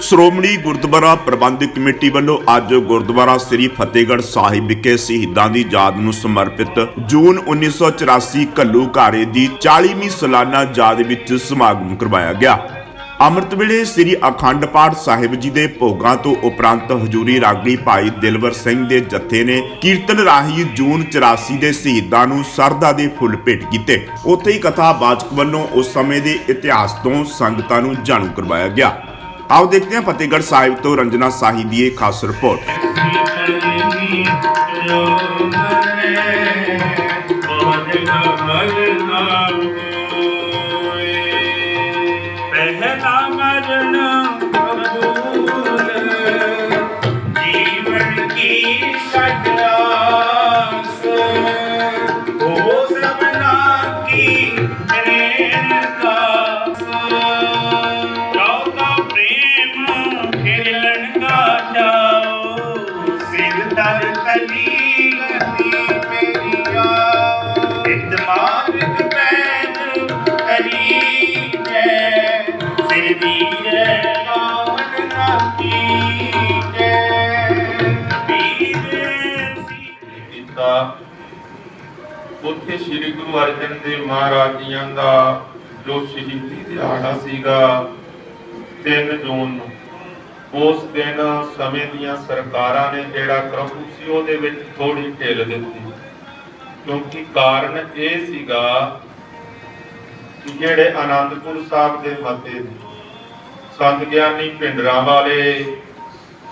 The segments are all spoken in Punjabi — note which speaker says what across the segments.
Speaker 1: ਸ਼੍ਰੋਮਣੀ ਗੁਰਦੁਆਰਾ ਪ੍ਰਬੰਧਕ ਕਮੇਟੀ ਵੱਲੋਂ ਅੱਜ ਗੁਰਦੁਆਰਾ ਸ੍ਰੀ ਫਤਿਹਗੜ੍ਹ ਸਾਹਿਬ ਵਿਖੇ ਸ਼ਹੀਦਾਂ ਦੀ ਯਾਦ ਨੂੰ ਸਮਰਪਿਤ ਜੂਨ 1984 ਘੱਲੂ ਘਾਰੇ ਦੀ 40ਵੀਂ ਸਾਲਾਨਾ ਯਾਦ ਵਿੱਚ ਸਮਾਗਮ ਕਰਵਾਇਆ ਗਿਆ। ਅੰਮ੍ਰਿਤ ਵੇਲੇ ਸ੍ਰੀ ਅਖੰਡ ਪਾਠ ਸਾਹਿਬ ਜੀ ਦੇ ਭੋਗਾਂ ਤੋਂ ਉਪਰੰਤ ਹਜੂਰੀ ਰਾਗੀ ਭਾਈ ਦਿਲਵਰ ਸਿੰਘ ਦੇ ਜਥੇ ਨੇ ਕੀਰਤਨ ਰਾਹੀਂ ਜੂਨ 84 ਦੇ ਸ਼ਹੀਦਾਂ ਨੂੰ ਸਰਦਾ ਦੇ ਫੁੱਲ ਭੇਟ ਕੀਤੇ। ਉੱਥੇ ਹੀ ਕਥਾਵਾਚਕ ਵੱਲੋਂ ਉਸ ਸਮੇਂ ਦੇ ਇਤਿਹਾਸ ਤੋਂ ਸੰਗਤਾਂ ਨੂੰ ਜਾਣੂ ਕਰਵਾਇਆ ਗਿਆ। ਆਓ ਦੇਖਦੇ ਹਾਂ ਫਤਿਹਗੜ੍ਹ ਸਾਹਿਬ ਤੋਂ ਰੰਜਨਾ ਸਾਹੀ ਦੀ ਇਹ ਖਾਸ ਰਿਪੋਰਟ।
Speaker 2: ਪਹਿਲਾ ਮਰਨ ਕਬੂਲ ਜੀਵਨ ਕੀ ਸਟਾਸ ਹੋ ਸਭਨਾ ਕੀ ਰੇਣਕਾ ਜਾਓ ਤਾਂ ਪ੍ਰੇਮ ਖੇਲਣ ਦਾ ਜਾਓ ਸਿਰ ਦਰ ਤਲੀ ਗਤੀ
Speaker 3: ਉੱਥੇ ਸ੍ਰੀ ਗੁਰੂ ਅਰਜਨ ਦੇਵ ਮਹਾਰਾਜ ਜੀਆਂ ਦਾ ਜੋ ਸ਼ਹੀਦੀ ਦਿਹਾੜਾ ਸੀਗਾ 3 ਜੂਨ ਨੂੰ, ਉਸ ਦਿਨ ਸਮੇਂ ਦੀਆਂ ਸਰਕਾਰਾਂ ਨੇ ਜਿਹੜਾ ਕਰਫਿਊ ਸੀ ਉਹਦੇ ਵਿੱਚ ਥੋੜੀ ਢਿੱਲ ਦਿੱਤੀ। ਕਿਉਂਕਿ ਕਾਰਨ ਇਹ ਸੀਗਾ ਕਿ ਜਿਹੜੇ ਆਨੰਦਪੁਰ ਸਾਹਿਬ ਦੇ ਮਤੇ ਸੰਤ ਗਿਆਨੀ ਭਿੰਡਰਾਂ ਵਾਲੇ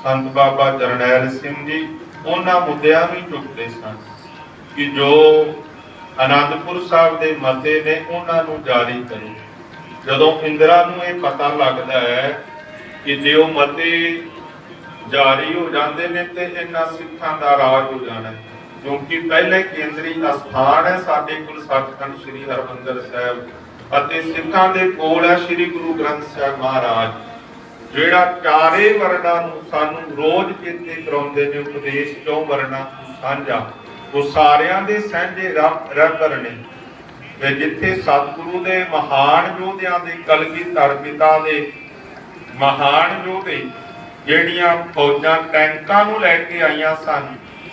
Speaker 3: ਸੰਤ ਬਾਬਾ ਜਰਨੈਲ ਸਿੰਘ ਜੀ, ਉਹਨਾਂ ਮੁੱਦਿਆਂ ਵੀ ਚੁੱਕਦੇ ਸਨ ਕਿ ਜੋ ਆਨੰਦਪੁਰ ਸਾਹਿਬ ਦੇ ਮਤੇ ਨੇ ਉਹਨਾਂ ਨੂੰ ਜਾਰੀ ਕਰੋ। ਜਦੋਂ ਇੰਦਰਾ ਨੂੰ ਇਹ ਪਤਾ ਲੱਗਦਾ ਹੈ ਕਿ ਜੇ ਉਹ ਮਤੇ ਜਾਰੀ ਹੋ ਜਾਂਦੇ ਨੇ ਤੇ ਇਹਨਾਂ ਸਿੱਖਾਂ ਦਾ ਰਾਜ ਹੋ ਜਾਣਾ ਕਿਉਂਕਿ ਪਹਿਲੇ ਕੇਂਦਰੀ ਅਸਥਾਨ ਹੈ ਸਾਡੇ ਕੋਲ ਸੱਚਖੰਡ ਸ੍ਰੀ ਹਰਮੰਦਰ ਸਾਹਿਬ। ਅਤੇ ਸਿੱਖਾਂ ਦੇ ਕੋਲ ਹੈ ਸ੍ਰੀ ਗੁਰੂ ਗ੍ਰੰਥ ਸਾਹਿਬ ਮਹਾਰਾਜ, ਜਿਹੜਾ ਚਾਰੇ ਵਰਣਾਂ ਨੂੰ ਸਾਨੂੰ ਰੋਜ਼ ਚੇਤੇ ਕਰਾਉਂਦੇ ਨੇ, ਉਪਦੇਸ਼ ਚੋਂ ਵਰਣਾਂ ਸਾਂਝਾ। ਉਹ ਸਾਰਿਆਂ ਦੇ ਸਾਂਝੇ ਰਬਰ ਨੇ। ਤੇ ਜਿੱਥੇ ਸਤਿਗੁਰੂ ਦੇ ਮਹਾਨ ਯੋਧਿਆਂ ਦੇ ਕਲਗੀਧਰ ਪਿਤਾ ਦੇ ਮਹਾਨ ਯੋਧੇ, ਜਿਹੜੀਆਂ ਫੌਜਾਂ, ਟੈਂਕਾਂ ਨੂੰ ਲੈ ਕੇ ਆਈਆਂ ਸਨ,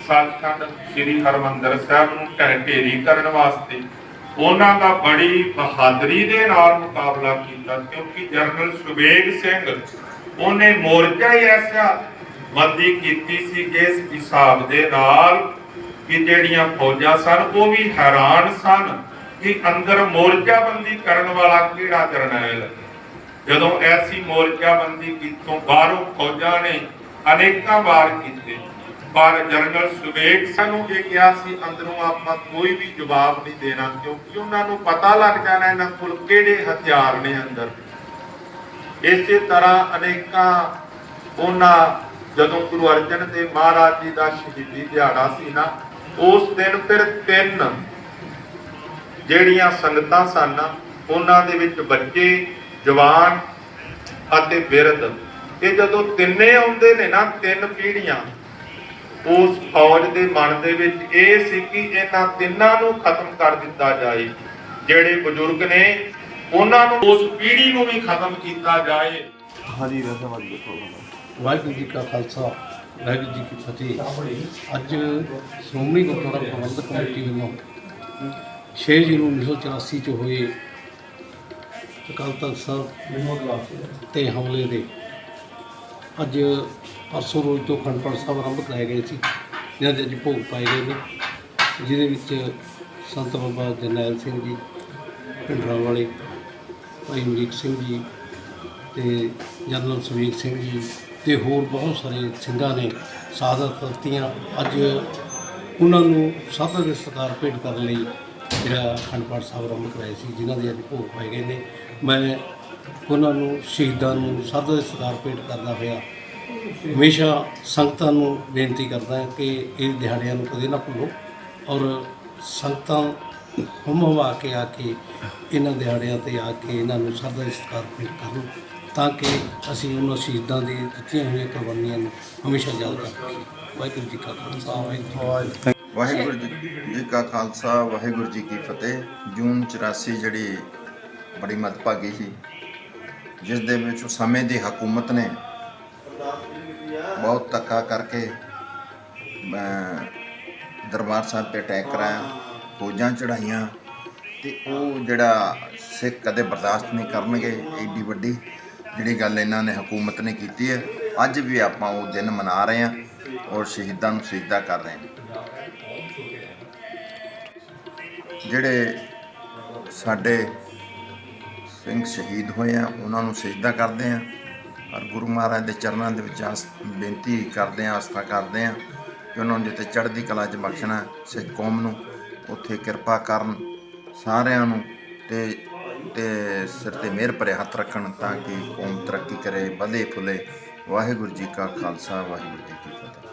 Speaker 3: ਸੱਚਖੰਡ ਸ੍ਰੀ ਹਰਮੰਦਰ ਸਾਹਿਬ ਨੂੰ ਢੇਰੀ ਕਰਨ ਵਾਸਤੇ ਉਹਨਾਂ ਦਾ ਬੜੀ ਬਹਾਦਰੀ ਦੇ ਨਾਲ ਮੁਕਾਬਲਾ ਕੀਤਾ ਕਿਉਂਕਿ ਜਨਰਲ ਸੁਬੇਗ ਸਿੰਘ ਉਹਨੇ ਮੋਰਚਾ ਹੀ ਐਸਾ ਬੰਦੀ ਕੀਤੀ ਸੀ ਜਿਸ ਹਿਸਾਬ ਦੇ ਨਾਲ ਕਿ ਜਿਹੜੀਆਂ ਫੌਜਾਂ ਸਨ ਉਹ ਵੀ ਹੈਰਾਨ ਸਨ ਕਿ ਅੰਦਰ ਮੋਰਚਾਬੰਦੀ ਕਰਨ ਵਾਲਾ ਕਿਹੜਾ ਜਰਨੈਲ? ਜਦੋਂ ਐਸੀ ਮੋਰਚਾਬੰਦੀ ਕੀਤੋਂ ਬਾਹਰੋਂ ਫੌਜਾਂ ਨੇ ਅਨੇਕਾਂ ਵਾਰ ਕੀਤੇ। ਪਰ ਜਨਰਲ ਸੁਬੇਗ ਸਿੰਘ ਨੂੰ ਇਹ ਕਿਹਾ ਸੀ, ਅੰਦਰੋਂ ਆਪਾਂ ਕੋਈ ਵੀ ਜਵਾਬ ਨਹੀਂ ਦੇਣਾ, ਕਿਉਂਕਿ ਉਹਨਾਂ ਨੂੰ ਪਤਾ ਲੱਗ ਜਾਣਾ ਇਹਨਾਂ ਕੋਲ ਕਿਹੜੇ ਹਥਿਆਰ ਨੇ ਅੰਦਰ। ਇਸੇ ਤਰ੍ਹਾਂ ਅਨੇਕਾਂ ਉਹਨਾਂ, ਜਦੋਂ ਗੁਰੂ ਅਰਜਨ ਦੇਵ ਮਹਾਰਾਜ ਜੀ ਦਾ ਸ਼ਹੀਦੀ ਦਿਹਾੜਾ ਸੀ ਨਾ, ਉਸ ਦਿਨ ਫਿਰ ਤਿੰਨ ਜਿਹੜੀਆਂ ਸੰਗਤਾਂ ਸਨ ਉਹਨਾਂ ਦੇ ਵਿੱਚ ਬੱਚੇ, ਜਵਾਨ ਅਤੇ ਬਿਰਧ। ਇਹ ਜਦੋਂ ਤਿੰਨੇ ਆਉਂਦੇ ਨੇ ਨਾ, ਤਿੰਨ ਪੀੜ੍ਹੀਆਂ ਉਸ ਫੌਜ ਦੇ ਮਨ ਦੇ ਵਿੱਚ ਇਹ ਸੀ ਕਿ ਇਹਨਾਂ ਤਿੰਨਾਂ ਨੂੰ ਖਤਮ ਕਰ ਦਿੱਤਾ ਜਾਏ। ਜਿਹੜੇ ਬਜ਼ੁਰਗ ਨੇ ਉਹਨਾਂ ਨੂੰ ਉਸ ਪੀੜ੍ਹੀ ਨੂੰ ਵੀ ਖਤਮ ਕੀਤਾ ਜਾਏ।
Speaker 4: ਵਾਹਿਗੁਰੂ ਜੀ ਕਾ ਖਾਲਸਾ ਵਾਹਿਗੁਰੂ ਜੀ ਕੀ ਫਤਿਹ। ਅੱਜ ਸ਼੍ਰੋਮਣੀ ਗੁਰਦੁਆਰਾ ਪ੍ਰਬੰਧਕ ਕਮੇਟੀ ਵੱਲੋਂ 6 ਜੂਨ 1984 ਚ ਹੋਏ ਅਕਾਲ ਤਖਤ ਸਾਹਿਬ ਤੇ ਹਮਲੇ ਦੇ ਅੱਜ ਪਰਸੋਂ ਰੋਜ਼ ਤੋਂ ਅਖੰਡ ਪਾਠ ਸਾਹਿਬ ਆਰੰਭ ਕਰਾਏ ਗਏ ਸੀ ਜਿਹਨਾਂ ਦੇ ਅੱਜ ਭੋਗ ਪਾਏ ਗਏ ਨੇ, ਜਿਹਦੇ ਵਿੱਚ ਸੰਤ ਬਾਬਾ ਜਰਨੈਲ ਸਿੰਘ ਜੀ ਭਿੰਡਰਾਂ ਵਾਲੇ ਭਾਈ ਅਮਰੀਕ ਸਿੰਘ ਜੀ ਤੇ ਜਨਰਲ ਸੁਮੀਰ ਸਿੰਘ ਜੀ ਤੇ ਹੋਰ ਬਹੁਤ ਸਾਰੇ ਸਿੰਘਾਂ ਨੇ ਸਾਦਤ ਦਿੱਤੀਆਂ ਅੱਜ ਉਹਨਾਂ ਨੂੰ ਸਭ ਦੇ ਸਤਿਕਾਰ ਭੇਟ ਕਰਨ ਲਈ ਜਿਹੜਾ ਅਖੰਡ ਪਾਠ ਸਾਹਿਬ ਆਰੰਭ ਕਰਾਏ ਸੀ, ਜਿਨ੍ਹਾਂ ਦੇ ਅੱਜ ਭੋਗ ਪਾਏ ਗਏ ਨੇ। ਮੈਂ ਉਹਨਾਂ ਨੂੰ ਸ਼ਹੀਦਾਂ ਨੂੰ ਸਰਦਾ ਦੇ ਸਤਿਕਾਰ ਭੇਟ ਕਰਦਾ ਹੋਇਆ। ਹਮੇਸ਼ਾ ਸੰਗਤਾਂ ਨੂੰ ਬੇਨਤੀ ਕਰਦਾ ਕਿ ਇਹ ਦਿਹਾੜਿਆਂ ਨੂੰ ਕਦੇ ਨਾ ਭੁੱਲੋ ਔਰ ਸੰਗਤਾਂ ਹੁਮ ਹੁਮਾ ਕੇ ਆ ਕੇ ਇਹਨਾਂ ਦਿਹਾੜਿਆਂ ਤੇ ਆ ਕੇ ਇਹਨਾਂ ਨੂੰ ਸਰਦਾ ਦਾ ਸਤਿਕਾਰ ਭੇਟ ਕਰੋ ਤਾਂ ਕਿ ਅਸੀਂ ਉਹਨਾਂ ਸ਼ਹੀਦਾਂ ਦੀ ਦਿੱਤੀਆਂ ਹੋਈਆਂ ਕੁਰਬਾਨੀਆਂ ਨੂੰ ਹਮੇਸ਼ਾ ਯਾਦ ਰੱਖੀਏ। ਵਾਹਿਗੁਰੂ ਜੀ ਕਾ ਖਾਲਸਾ, ਵਾਹਿਗੁਰੂ ਜੀ
Speaker 5: ਵਾਹਿਗੁਰੂ ਜੀ ਜੀ ਕਾ ਖਾਲਸਾ, ਵਾਹਿਗੁਰੂ ਜੀ ਕੀ ਫਤਿਹ। ਜੂਨ 84 ਜਿਹੜੀ ਬੜੀ ਮਤਭਾਗੀ ਸੀ ਜਿਸ ਦੇ ਵਿੱਚ ਉਸ ਸਮੇਂ ਦੀ ਹਕੂਮਤ ਨੇ ਬਹੁਤ ਧੱਕਾ ਕਰਕੇ ਦਰਬਾਰ ਸਾਹਿਬ ਤੇ ਅਟੈਕ ਕਰਾਇਆ, ਫੌਜਾਂ ਚੜਾਈਆਂ ਤੇ ਉਹ ਜਿਹੜਾ ਸਿੱਖ ਕਦੇ ਬਰਦਾਸ਼ਤ ਨਹੀਂ ਕਰਨਗੇ, ਏਡੀ ਵੱਡੀ ਜਿਹੜੀ ਗੱਲ ਇਹਨਾਂ ਨੇ ਹਕੂਮਤ ਨੇ ਕੀਤੀ ਹੈ, ਅੱਜ ਵੀ ਆਪਾਂ ਉਹ ਦਿਨ ਮਨਾ ਰਹੇ ਹਾਂ ਔਰ ਸ਼ਹੀਦਾਂ ਨੂੰ ਸਜਦਾ ਕਰ ਰਹੇ ਹਾਂ। ਜਿਹੜੇ ਸਾਡੇ ਸਿੰਘ ਸ਼ਹੀਦ ਹੋਏ ਆ, ਉਹਨਾਂ ਨੂੰ ਸਜਦਾ ਕਰਦੇ ਆ। ਔਰ ਗੁਰੂ ਮਹਾਰਾਜ ਦੇ ਚਰਨਾਂ ਦੇ ਵਿੱਚ ਆਸ, ਬੇਨਤੀ ਕਰਦੇ ਆ, ਆਸਥਾ ਕਰਦੇ ਆ ਕਿ ਉਹਨਾਂ ਨੂੰ ਜਿੱਥੇ ਚੜ੍ਹਦੀ ਕਲਾ 'ਚ ਬਖਸ਼ਣਾ ਸਿੱਖ ਕੌਮ ਨੂੰ, ਉੱਥੇ ਕਿਰਪਾ ਕਰਨ ਸਾਰਿਆਂ ਨੂੰ ਤੇ ਤੇ ਸਿਰ ਤੇ ਮਿਹਰ ਭਰੇ ਹੱਥ ਰੱਖਣ ਤਾਂ ਕਿ ਕੌਮ ਤਰੱਕੀ ਕਰੇ, ਵਧੇ ਫੁੱਲੇ। ਵਾਹਿਗੁਰੂ ਜੀ ਕਾ ਖਾਲਸਾ, ਵਾਹਿਗੁਰੂ ਜੀ ਕੀ ਫਤਿਹ।